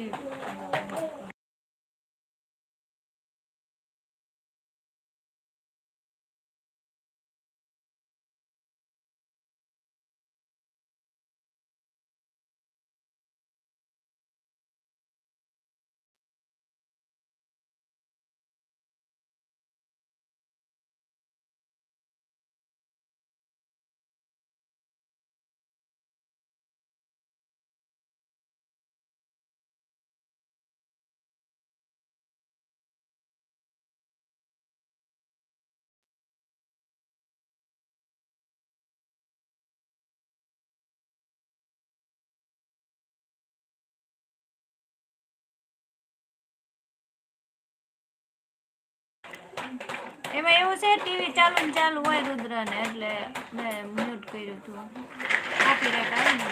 嗯 એમાં એવું છે ટીવી ચાલુ ને ચાલુ હોય રુદ્ર ને એટલે મેં મ્યુટ કર્યું હતું કોપીરાઇટ આવે ને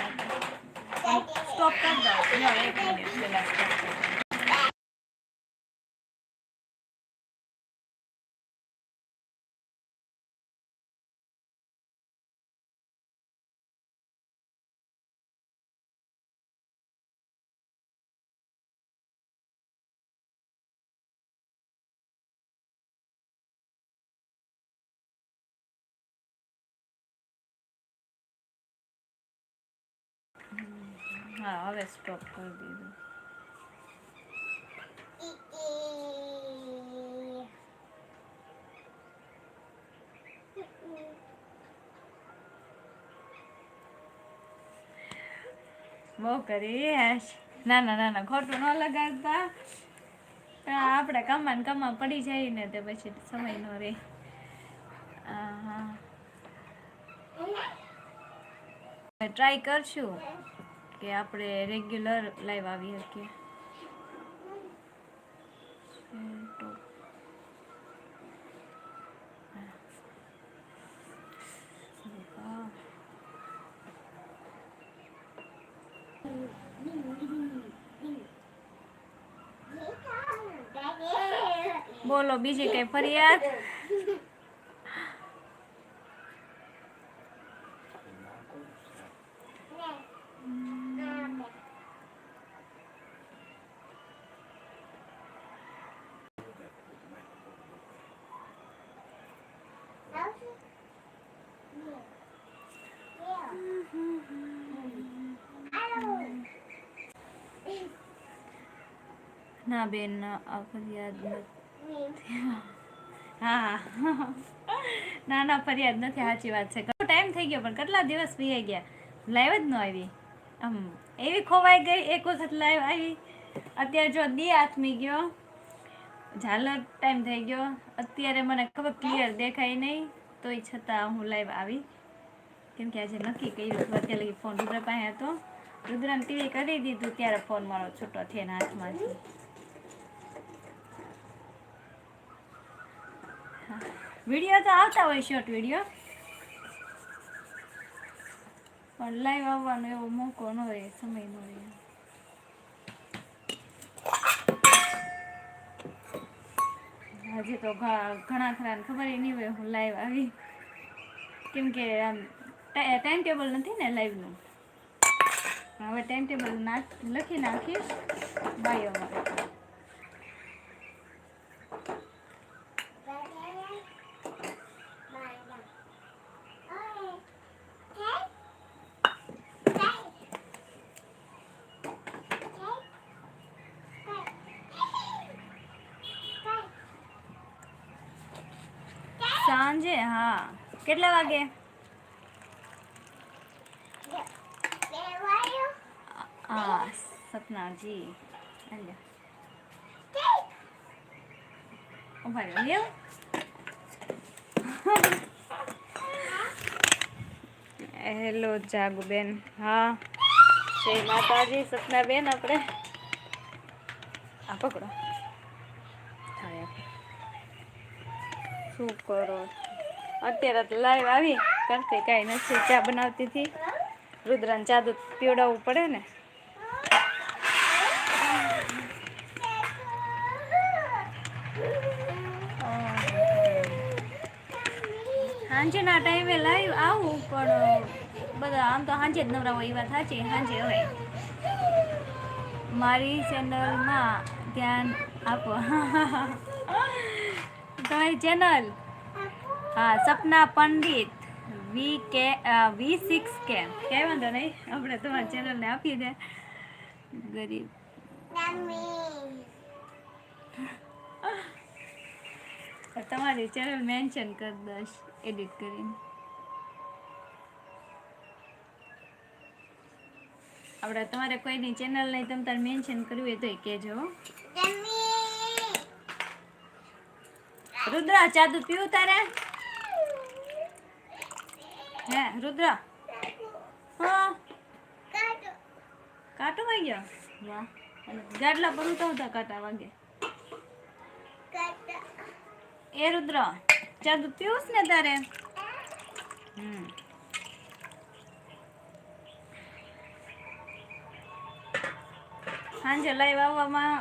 સ્ટોપ કરી દઉં એક મિનિટ પહેલાં સ્ટોપ કરી હા, હવે સ્ટોપ કરી દીધું. બહુ કરી ના ના ના ના ખોટું ન લગાડતા. પણ આપણે કમા ને કમા પડી જાય ને તે પછી સમય નો રે ટ્રાય કરશું. કે આપણે રેગ્યુલર લાઈવ આવી શકીએ. બોલો બીજી કઈ ફરિયાદ? ના બેન, આ ફરિયાદ હા. ના ના, ફરિયાદ નથી, સાચી વાત છે. કેટલો ટાઈમ થઈ ગયો, પણ કેટલા દિવસ વીઆઈ ગયા? લાઈવ જ ન આવી. આમ, એવી ખોવાઈ ગઈ, એક વખત લાઈવ આવી. અત્યારે જો દી આથમી ગયો. ઝાલર ટાઈમ થઈ ગયો. અત્યારે મને ખબર ક્લિયર દેખાય નહીં, તોય છતાં હું લાઈવ આવી. કેમ કે આજે નક્કી કર્યું હતું, અત્યારે લગી ફોન રુદ્ર પાસે હતો. રુદ્રાને ટીવી કરી દીધું, ત્યારે ફોન મારો છૂટો થઈને હાથમાંથી. વીડિયો તો આવતા હોય શોર્ટ વીડિયો. પણ લાઈવ આવવાનો એવો મોકો ન રહે, સમય ન રહે. હજી તો ઘણા ખરાને ખબર નહીં હોય, હું લાઈવ આવી. કેમ કે આમ ટાઈમ ટેબલ નથી ને લાઈવનું હવે ટાઈમ ટેબલ લખી નાખીશ બાયોમાં સાંજે, હા. કેટલા વાગે? હા સપનાજી. ઊભા રહ્યો હેલો, જાગુબેન. હા. જય માતાજી, સપનાબેન, આપણે. આ પકડો હા, આપો. શું કરો અત્યારે તો લાઈવ આવી કરતી કાંઈ નથી, ચા બનાવતી હતી. રુદ્રાને ચા પીવડાવવું પડે ને? સાંજેના ટાઈમે લાઈવ આવું, પણ બધા આમ તો સાંજે જ નવરા હોય એ વાત સાચી સાંજે હોય મારી ચેનલમાં ધ્યાન આપો. તમારી ચેનલ? હા સપના પંડિત વી કે વી સિક્સ કે. કઈ વાંધો નહીં આપણે તમારી ચેનલને આપી દે. ગરીબ. તમારી ચેનલ મેન્શન કરી દઈશ એડિટ કરીને. આપણે તમારે કોઈની ચેનલ નહીં તમે તારે મેન્શન કરવી હોય તો કહેજો. હો. ચા ચાદુ પીવું તારે? હે, રુદ્ર? કાટો કાંટો વાગ્યો વાહ. ગાડલા પર ઉતાવતા કાટા વાગે. એ રુદ્ર ચાદુ પીવું છે ને તારે? હમ. સાંજે લાઈવ આવવામાં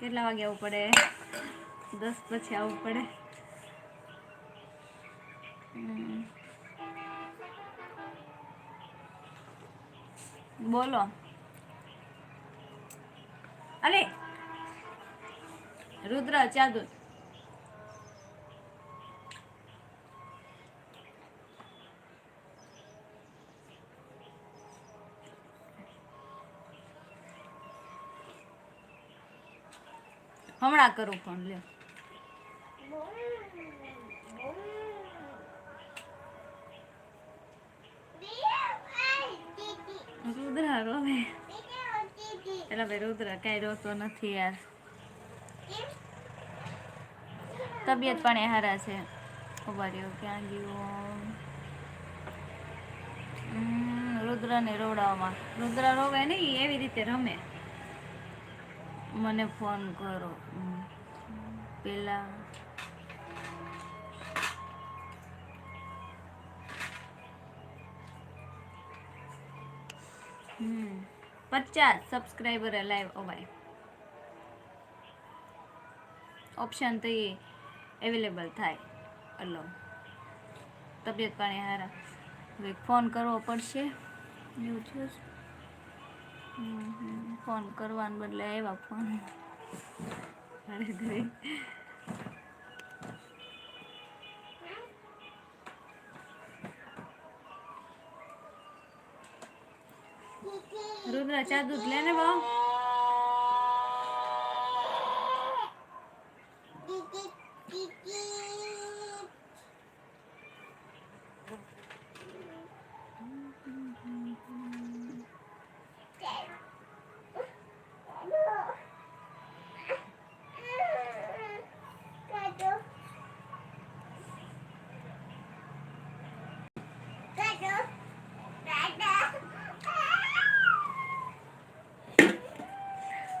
કેટલા વાગે આવવું પડે? દસ પછી આવવું પડે. બોલો. અલે. રુદ્ર ચાદુ હમણાં કરું ફોન લ્યો. રુદ્ર રોવે એટલે ભાઈ રુદ્ર કાંઈ રોતો નથી યાર. તબિયત પણ હારા છે. ઊભા રહ્યો, ક્યાં ગયો? રુદ્રને રોવડાવવામાં રુદ્ર રોવે નહીં, એવી રીતે રમે. મને ફોન કરો. પેલા હમ. પચાસ સબસ્ક્રાઈબર લાઈવ અવાય ઓપ્શન તો એ અવેલેબલ થાય. હલો તબિયત પાણી હારા. ફોન કરવો પડશે. એવું હમ. ફોન કરવાને બદલે આવ્યા ફોન ઘરે ઘરે રુદ્ર ચા દૂધ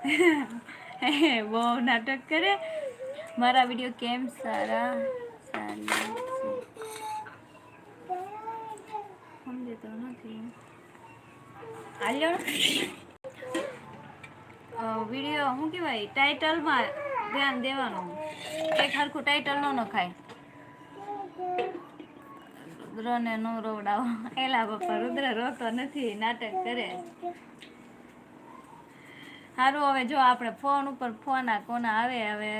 બહુ નાટક કરે. મારા વીડિયો કેમ સારા? સારા છે સમજે નથી. વીડિયો શું કહેવાય? ટાઇટલમાં ધ્યાન દેવાનું. એક સરખું ટાઇટલ ન નખાય. રુદ્રને નો રોવડાવો. એલા બાપા રુદ્ર રોતો નથી. નાટક કરે. સારું હવે જો આપણે ફોન ઉપર ફોન કોના આવે, હવે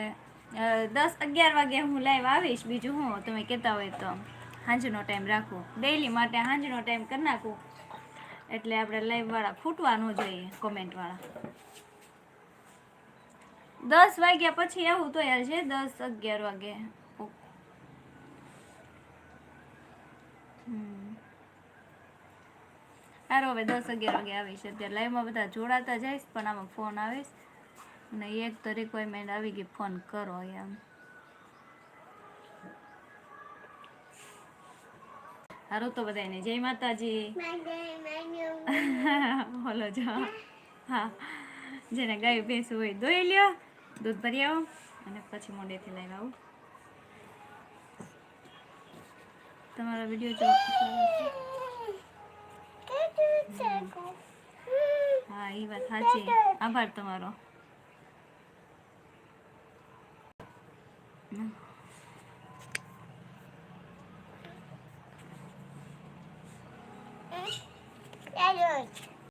દસ અગિયાર વાગે હું લાઈવ આવીશ. બીજું હું, તમે કહેતા હોય તો. સાંજનો ટાઈમ રાખું. ડેઈલી માટે સાંજનો ટાઈમ કરી નાખું. એટલે આપણે લાઈવવાળા ફૂટવા ન જોઈએ કોમેન્ટવાળા દસ વાગ્યા પછી આવું તો યાર છે, દસ અગિયાર વાગે હમ સારું હવે દસ અગિયાર વાગે આવીશ. અત્યારે લાઈવમાં બધા જોડાતા જઈશ, પણ આમાં ફોન આવીશ. અને એક તો રિક્વાયરમેન્ટ આવી ગઈ ફોન કરો એમ. સારું તો બધાને જય માતાજી. બોલો જો હા. જેને ગાય ભેંસ હોય દોઈ લ્યો, દૂધ ભરી આવો, અને પછી મોડેથી લઈને આવું. તમારો વીડિયો જો વાત સાચી આભાર તમારો.